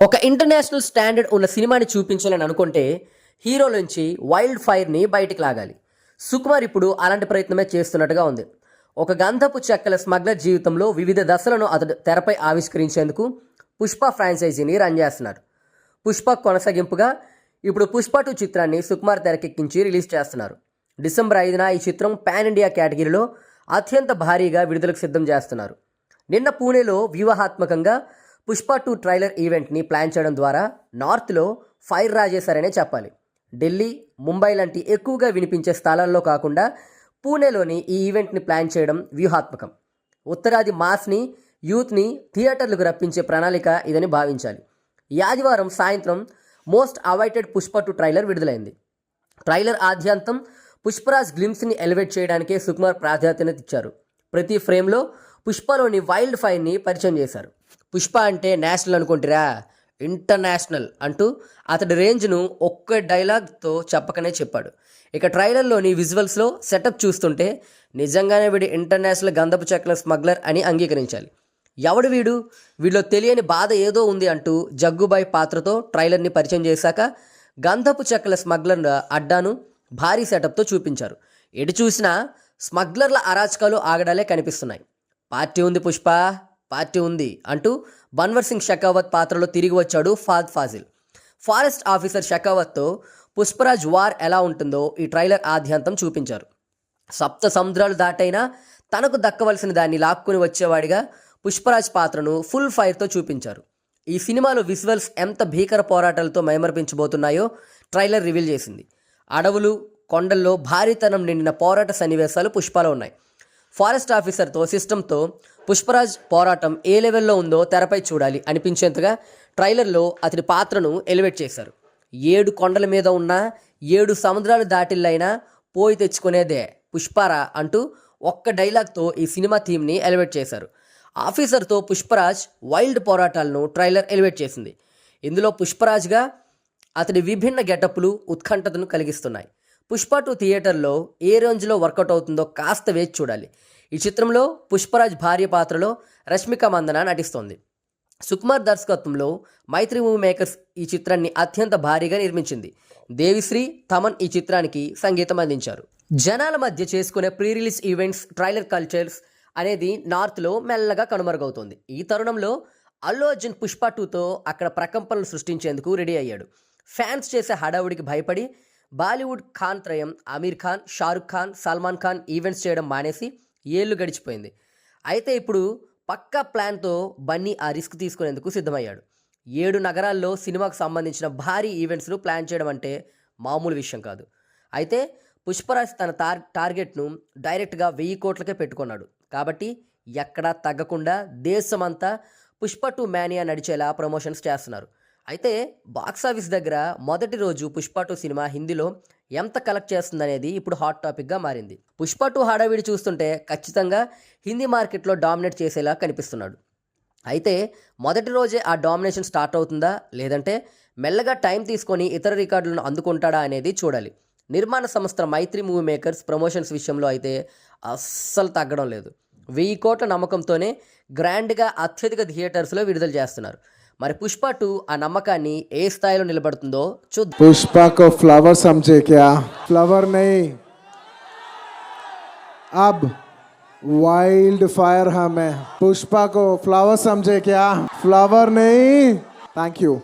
ఒక international standard ఉన్న సినిమాని చూపించాలని అనుకుంటే హీరో నుంచి వైల్డ్ ఫైర్ని బయటికి లాగాలి. సుకుమార్ ఇప్పుడు అలాంటి ప్రయత్నమే చేస్తున్నట్టుగా ఉంది. ఒక గంధపు చెక్కల స్మగ్లర్ జీవితంలో వివిధ దశలను అతడు తెరపై ఆవిష్కరించేందుకు పుష్ప ఫ్రాంచైజీని రన్ చేస్తున్నారు. పుష్ప కొనసాగింపుగా ఇప్పుడు పుష్ప టూ చిత్రాన్ని సుకుమార్ తెరకెక్కించి రిలీజ్ చేస్తున్నారు. డిసెంబర్ ఐదున ఈ చిత్రం పాన్ ఇండియా కేటగిరీలో అత్యంత భారీగా విడుదలకు సిద్ధం చేస్తున్నారు. నిన్న పూణేలో వ్యూహాత్మకంగా పుష్ప టూ ట్రైలర్ ఈవెంట్ని ప్లాన్ చేయడం ద్వారా నార్త్లో ఫైర్ రాజేశారనే చెప్పాలి. ఢిల్లీ ముంబై లాంటి ఎక్కువగా వినిపించే స్థలాల్లో కాకుండా పూణేలోని ఈ ఈవెంట్ని ప్లాన్ చేయడం వ్యూహాత్మకం. ఉత్తరాది మాస్ని యూత్ని థియేటర్లకు రప్పించే ప్రణాళిక ఇదని భావించాలి. ఈ ఆదివారం సాయంత్రం most awaited Pushpa two trailer విడుదలైంది. ట్రైలర్ ఆద్యంతం పుష్పరాజ్ గ్లిమ్స్ని ఎలివేట్ చేయడానికే సుకుమార్ ప్రాధాన్యత ఇచ్చారు ప్రతి ఫ్రేమ్లో పుష్పలోని వైల్డ్ ఫైర్ని పరిచయం చేశారు. పుష్ప అంటే నేషనల్ అనుకుంటారా? ఇంటర్నేషనల్ అంటూ అతడి రేంజ్ను ఒక్క డైలాగ్తో చెప్పకనే చెప్పాడు. ఇక ట్రైలర్లోని విజువల్స్లో సెటప్ చూస్తుంటే నిజంగానే వీడి ఇంటర్నేషనల్ గంధపు చెక్కల స్మగ్లర్ అని అంగీకరించాలి. ఎవడు వీడు? వీడిలో తెలియని బాధ ఏదో ఉంది అంటూ జగ్గుబాయ్ పాత్రతో ట్రైలర్ని పరిచయం చేశాక గంధపు చెక్కల స్మగ్లర్ అడ్డాను భారీ సెటప్తో చూపించారు. ఎటు చూసినా స్మగ్లర్ల అరాచకాలు ఆగడాలే కనిపిస్తున్నాయి. పార్టీ ఉంది పుష్ప. పార్టీ ఉంది అంటూ బన్వర్ సింగ్ షెకావత్ పాత్రలో తిరిగి వచ్చాడు ఫాద్ ఫాజిల్. ఫారెస్ట్ ఆఫీసర్ షెకావత్తో పుష్పరాజ్ వార్ ఎలా ఉంటుందో ఈ ట్రైలర్ ఆద్యంతం చూపించారు. సప్త సముద్రాలు దాటైనా తనకు దక్కవలసిన దాన్ని లాక్కుని వచ్చేవాడిగా పుష్పరాజ్ పాత్రను ఫుల్ ఫైర్తో చూపించారు. ఈ సినిమాలో విజువల్స్ ఎంత భీకర పోరాటాలతో మైమర్పించబోతున్నాయో ట్రైలర్ రివీల్ చేసింది. అడవులు కొండల్లో భారీతనం నిండిన పోరాట సన్నివేశాలు పుష్పలో ఉన్నాయి. ఫారెస్ట్ ఆఫీసర్తో సిస్టంతో పుష్పరాజ్ పోరాటం ఏ లెవెల్లో ఉందో తెరపై చూడాలి అనిపించేంతగా ట్రైలర్లో అతని పాత్రను ఎలివేట్ చేశారు. ఏడు కొండల మీద ఉన్న ఏడు సముద్రాలు దాటిల్లైనా పోయి తెచ్చుకునేదే పుష్పారా అంటూ ఒక్క డైలాగ్తో ఈ సినిమా థీమ్ని ఎలివేట్ చేశారు. ఆఫీసర్తో పుష్పరాజ్ వైల్డ్ పోరాటాలను ట్రైలర్ ఎలివేట్ చేసింది. ఇందులో పుష్పరాజ్గా అతడి విభిన్న గెటప్లు ఉత్కంఠతను కలిగిస్తున్నాయి. పుష్ప టూ థియేటర్లో ఏ రేంజ్లో వర్కౌట్ అవుతుందో కాస్త వేచి చూడాలి. ఈ చిత్రంలో పుష్పరాజ్ భార్య పాత్రలో రష్మిక మందన నటిస్తోంది. సుకుమార్ దర్శకత్వంలో మైత్రి మూవీ మేకర్స్ ఈ చిత్రాన్ని అత్యంత భారీగా నిర్మించింది. దేవిశ్రీ తమన్ ఈ చిత్రానికి సంగీతం అందించారు. జనాల మధ్య చేసుకునే pre release events trailer cultures అనేది నార్త్లో మెల్లగా కనుమరుగవుతోంది. ఈ తరుణంలో అల్లు అర్జున్ పుష్ప టూతో అక్కడ ప్రకంపనలు సృష్టించేందుకు రెడీ అయ్యాడు. ఫ్యాన్స్ చేసే హడావుడికి భయపడి బాలీవుడ్ ఖాన్ త్రయం అమీర్ ఖాన్ షారుఖ్ ఖాన్ సల్మాన్ ఖాన్ ఈవెంట్స్ చేయడం మానేసి ఏళ్ళు గడిచిపోయింది. అయితే ఇప్పుడు పక్కా ప్లాన్తో బన్నీ ఆ రిస్క్ తీసుకునేందుకు సిద్ధమయ్యాడు. ఏడు నగరాల్లో సినిమాకు సంబంధించిన భారీ ఈవెంట్స్ను ప్లాన్ చేయడం అంటే మామూలు విషయం కాదు. అయితే పుష్పరాజ్ తన టార్ టార్గెట్ను డైరెక్ట్గా వెయ్యి కోట్లకే పెట్టుకున్నాడు. కాబట్టి ఎక్కడా తగ్గకుండా దేశమంతా పుష్ప టూ మేనియా నడిచేలా ప్రమోషన్స్ చేస్తున్నారు. అయితే బాక్స్ ఆఫీస్ దగ్గర మొదటి రోజు పుష్ప టూ సినిమా హిందీలో ఎంత కలెక్ట్ చేస్తుందనేది ఇప్పుడు హాట్ టాపిక్గా మారింది. పుష్ప టూ హడావిడి చూస్తుంటే ఖచ్చితంగా హిందీ మార్కెట్లో డామినేట్ చేసేలా కనిపిస్తున్నాడు. అయితే మొదటి రోజే ఆ డామినేషన్ స్టార్ట్ అవుతుందా? లేదంటే మెల్లగా టైం తీసుకొని ఇతర రికార్డులను అందుకుంటాడా అనేది చూడాలి. నిర్మాణ సంస్థ మైత్రి మూవీ మేకర్స్ ప్రమోషన్స్ విషయంలో అయితే అస్సలు తగ్గడం లేదు. వెయ్యి కోట్ల నమ్మకంతోనే గ్రాండ్గా అత్యధిక థియేటర్స్లో విడుదల చేస్తున్నారు. మరి పుష్ప టూ ఆ నమ్మకాన్ని ఏ స్థాయిలో నిలబడుతుందో చూద్దాం पुष्पा को फ्लावर समझे क्या फ्लावर नहीं अब वाइल्ड फायर हमें पुष्पा को फ्लावर समझे क्या फ्लावर नहीं थैंक यू